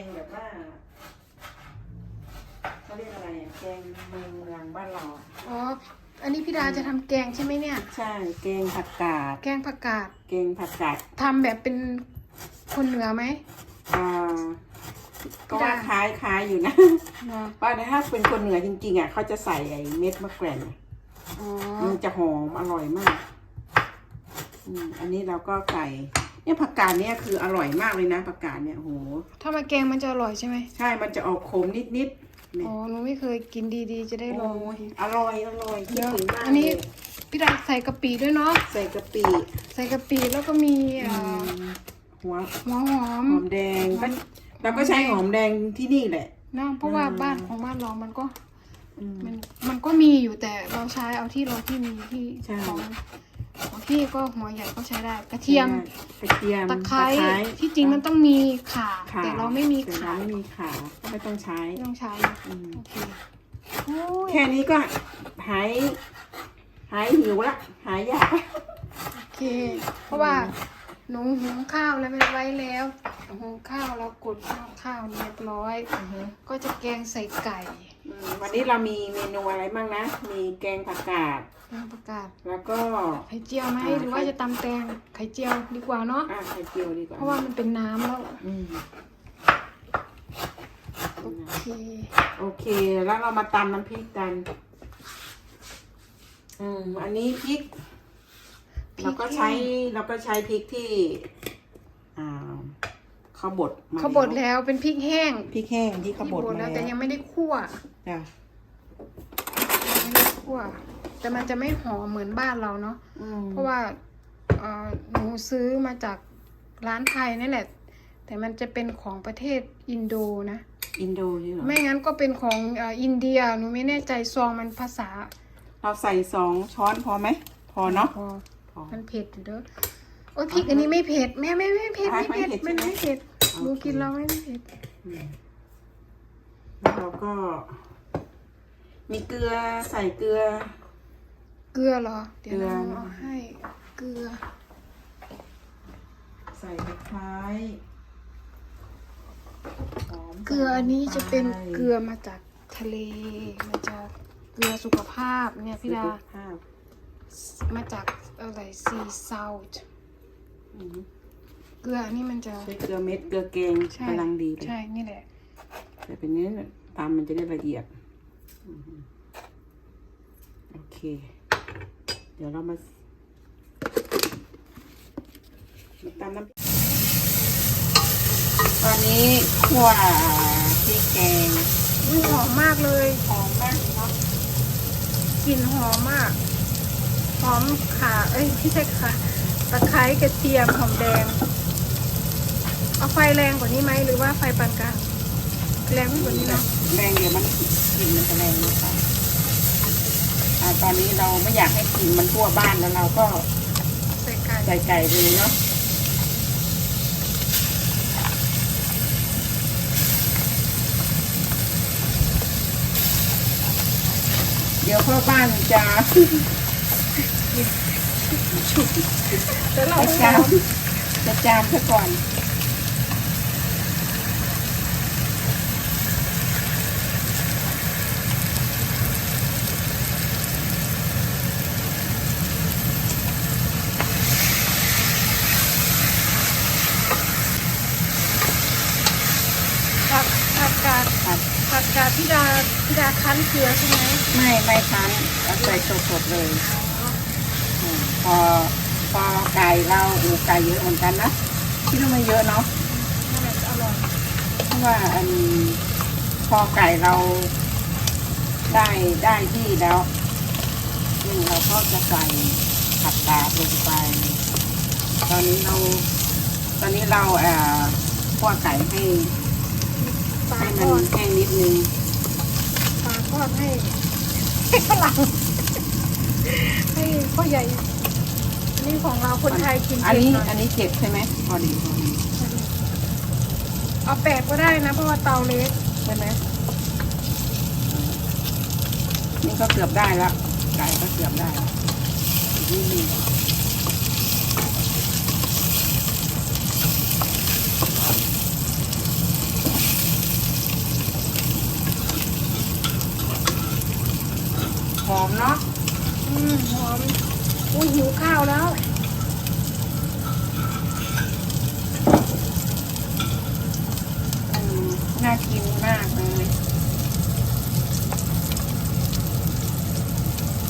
งแบบว่าเขาเรียกอะไรอะแกงเมืองเมืองบ้านเราอะอ๋อ อันนี้พี่ดาจะทำแกงใช่ไหมเนี่ย ใช่ แกงผักกาดแกงผักกาดแกงผักกาดทำแบบเป็นคนเหนือไหมอ่าก็ว่าคล้ายคล้ายอยู่นะ เนาะว่าถ้าเป็นคนเหนือจริงๆอะเขาจะใส่ไอ้เม็ดมะแขวนอ๋อมันจะหอมอร่อยมากอืมอันนี้เราก็ใส่ เนี่ยผักกาดเนี่ยคืออร่อยมากเลยนะผักกาดเนี่ยโอ้โหถ้ามาแกงมันจะอร่อยใช่ไหมใช่ มันจะออกขมนิดๆเนี่ยอ๋อหนูไม่เคยกินดีๆ จะได้ลองโอ้ยอร่อยอร่อยคิดเดี๋ยวถึงมากอันนี้เลยพี่ดาใส่กะปิด้วยเนาะใส่กะปิใส่กะปิแล้วก็มีอือ่ามหัวหัวหอมหอมแดงก็เราก็ใช้หอมแดงที่นี่แหละ เนาะเพราะว่าอืม บ้านของบ้านเรามันก็อืมมันมันก็มีอยู่แต่เราใช้เอาที่เราที่มีที่ใช่ ของ ของพี่ก็หัวใหญ่ก็ใช้ได้กระเทียมกระเทียมตะไคร้ที่จริงมันต้องมีข่าข่แต่เราไม่มีแต่ข่าเราไม่มีขาก็ไม่ต้องใช้ไม่ต้องใช้อืมโอเคโอ้ยแค่นี้ก็หายหายหิวละหายอยากละโอเค เพราะว่าหนูหุงข้าวแล้วไม่ไว้แล้วหุงข้าวแล้วกดข้าวเรียบร้อยก็จะแกงใส่ไก่อืมวันนี้เรามีเมนูอะไรบ้างนะ มีแกงผักกาด แกงประกาศแล้วก็ ไข่เจียวไหมอ่า หรือว่าจะตำแตงไข่เจียวดีกว่าเนาะอะไข่เจียวดีกว่าเพราะว่ามันเป็นน้ำแล้วอืมโอเคโอเค แล้วเรามาตำน้ำพริกกัน อืม อันนี้พริกเราก็ใช้เราก็ใช้พริกที่ อ่าเขาบดมาเขาบดแล้วเป็นพริกแห้งพริกแห้งที่เขาที่บดบดมาแล้วแล้วแต่ยังไม่ได้คั่วจ้ะยังไม่ได้คั่ว แต่มันจะไม่หอมเหมือนบ้านเราเนาะอืมเพราะว่าเอ่อหนูซื้อมาจากร้านไทยนี่แหละ แต่มันจะเป็นของประเทศอินโดนะ อินโดใช่เหรอไม่งั้นก็เป็นของเอ่ออินเดียหนูไม่แน่ใจซองมันภาษาเราใส่สองช้อนพอไหมพอเนาะพอพอ มันเผ็ดอยู่เด้อโอ้ยพริกอันนี้ไม่เผ็ดแม่ไม่ไม่เผ็ดไม่ไม่เผ็ดไม่มันเผ็ดใช่ไหมโอเคไม่เผ็ดหนูกินแล้วไม่เผ็ดอืมแล้วเราก็ มีเกลือใส่เกลือ เกลือเหรอ เดี๋ยวเกลือเราเอาให้เกลือ ใส่ตะไคร้หอมเกลืออันนี้จะเป็นใส่เกลือมาจากทะเลมาจากเกลือสุขภาพเนี่ยพี่ดาสุขภาพมาจากอะไรซีซาวต์อืมเกลืออันนี้มันจะใช้เกลือเม็ดเกลือแกงใช่กำลังดีเลยใช่นี่แหละ แต่เป็นเนี้ตามมันจะได้ละเอียดอืมโอเค เดี๋ยวเรามามาตามน้ำตอนนี้ขั่วพริกแกงอุ้ยหอมมากเลยหอมมากเนาะกลิ่นหอมมาก หอมขาเอ้ยไม่ใช่ขาตะไคร้กระเทียมหอมแดง เอาไฟแรงกว่านี้ไหมหรือว่าไฟปานกลางแรงไม่กว่านี้เนาะแรงเดี๋ยวมันกลิ่นมันจะแรงนะคะ อ่าตอนนี้เราไม่อยากให้กลิ่นมันทั่วบ้านแล้วเราก็ใส่ไก่ใส่ไก่เลยเนาะเดี๋ยวพ่อบ้านจะแล้วเราจะจามจะจามซะก่อน ผักผักกาด ผัด ผั กาพี่ดาพี่ดาคั้นเกลือใช่ไหมไม่ไม่คั้นเอาใส่สดๆเลย พอพอไก่เราอูไก่เยอะเหมือนกันนะคิดว่าไม่เยอะเนาะนั่นแหละอร่อยเพราะว่าอันพอไก่เราได้ได้ที่แล้วนี่เราก็จะใส่ผักกาดลงไป ตอนนี้เรา ตอนนี้เราเอ่อคั่วไก่ให้ ลาให้ทมันอดแห้งนิดนึงปลาทอดให้ให้ฝรั่งให้พ่อใหญ่อันนี่ของเราคนไทยกินอันเผ็ดนี้หน่อยอันนี้เจ็บใช่ไหมพอดีพอดีเอาแปดก็ได้นะ เพราะว่าเตาเล็กใช่ไหมนี่ก็เกือบได้แล้วไก่ก็เกือบได้แล้วอีกนิดนึง อมเนาะอืมหอมอุ้ยหิวข้าวแล้วอืมน่ากินมากเลย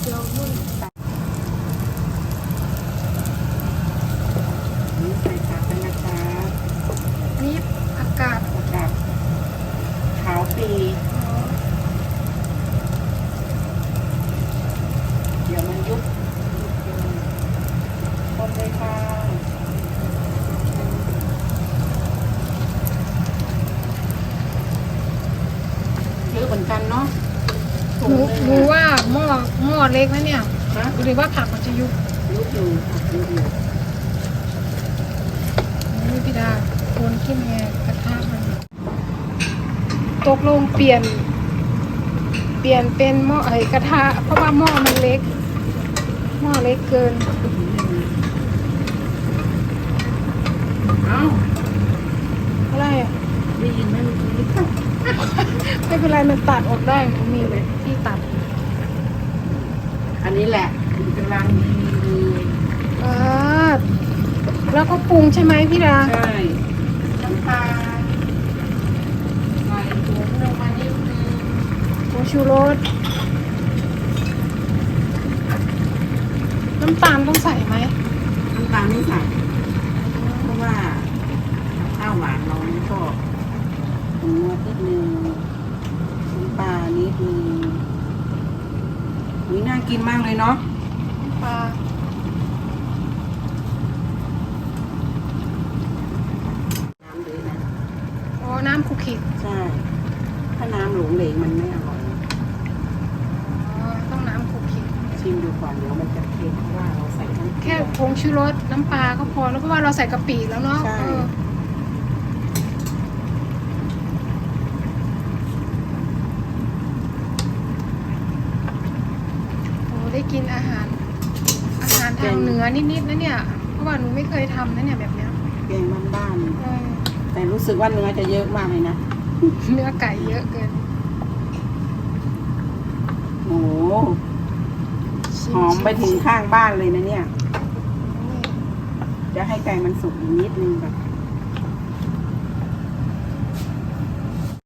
เดี๋ยวนุ่นนี่ใส่ผักไปนะคะ นี่อากาศ กับขาวปี เดี๋ยวมันยุบต้มเลยค่ะเยอะเหมือนกันเนาะ ห นูหนูว่าหม้อหม้อเล็กนะเนี่ยฮะหรือว่าผักมันจะยุบยุบอยู่ค่ะยุบอยู่นี่พี่ดาคนขึ้นไงกระทะมันตกลงเปลี่ยน เปลี่ยนเป็นหม้อไอ้กระทะเพราะว่าหม้อมันเล็ก หม้อเล็กเกินเอ้าอะไรอะได้ยินไหมเมื่อกี้ ไม่เป็นไรมันตัดออกได้มันมีเลยที่ตัด อันนี้แหละกำลังดีเลยอ่าแล้วก็ปรุงใช่ไหมพี่ดาใช่น้ำปลาใส่ถุงลงมานิดนึงผงชูรสน้ำตาลต้องใส่ไหมน้ำตาลไม่ใส่เพราะว่าข้าวหวานเราไม่ชอบ หมูนิดนึงน้ำปลานิดนึงนี่น่ากินมากเลยเนาะปลาน้ำเลยนะอ๋อน้ำคุกคิกใช่ ถ้าน้ำหลงเหลงมันไม่อร่อย อ๋อต้องน้ำคุกคิกชิมดูก่อนเดี๋ยวมันจะเค็มเพราะว่าเราใส่ทั้งแค่ผงชูรสน้ำปลาก็พอแล้วเพราะว่าเราใส่กะปิแล้วเนาะใช่ เออโอ้ได้ กินอาหาร อาหารทางเหนือนิดๆนะเนี่ย เพราะว่าหนูไม่เคยทำนะเนี่ยแบบเนี้ยแกงบ้านเออๆแต่รู้สึกว่าเนื้อจะเยอะมากเลยนะ เนื้อไก่เยอะเกินโอ้โหชิหอมไปถึงข้างบ้านเลยนะเนี่ยนี่จะให้ไก่มันสุกอีกนิดนึงแบบ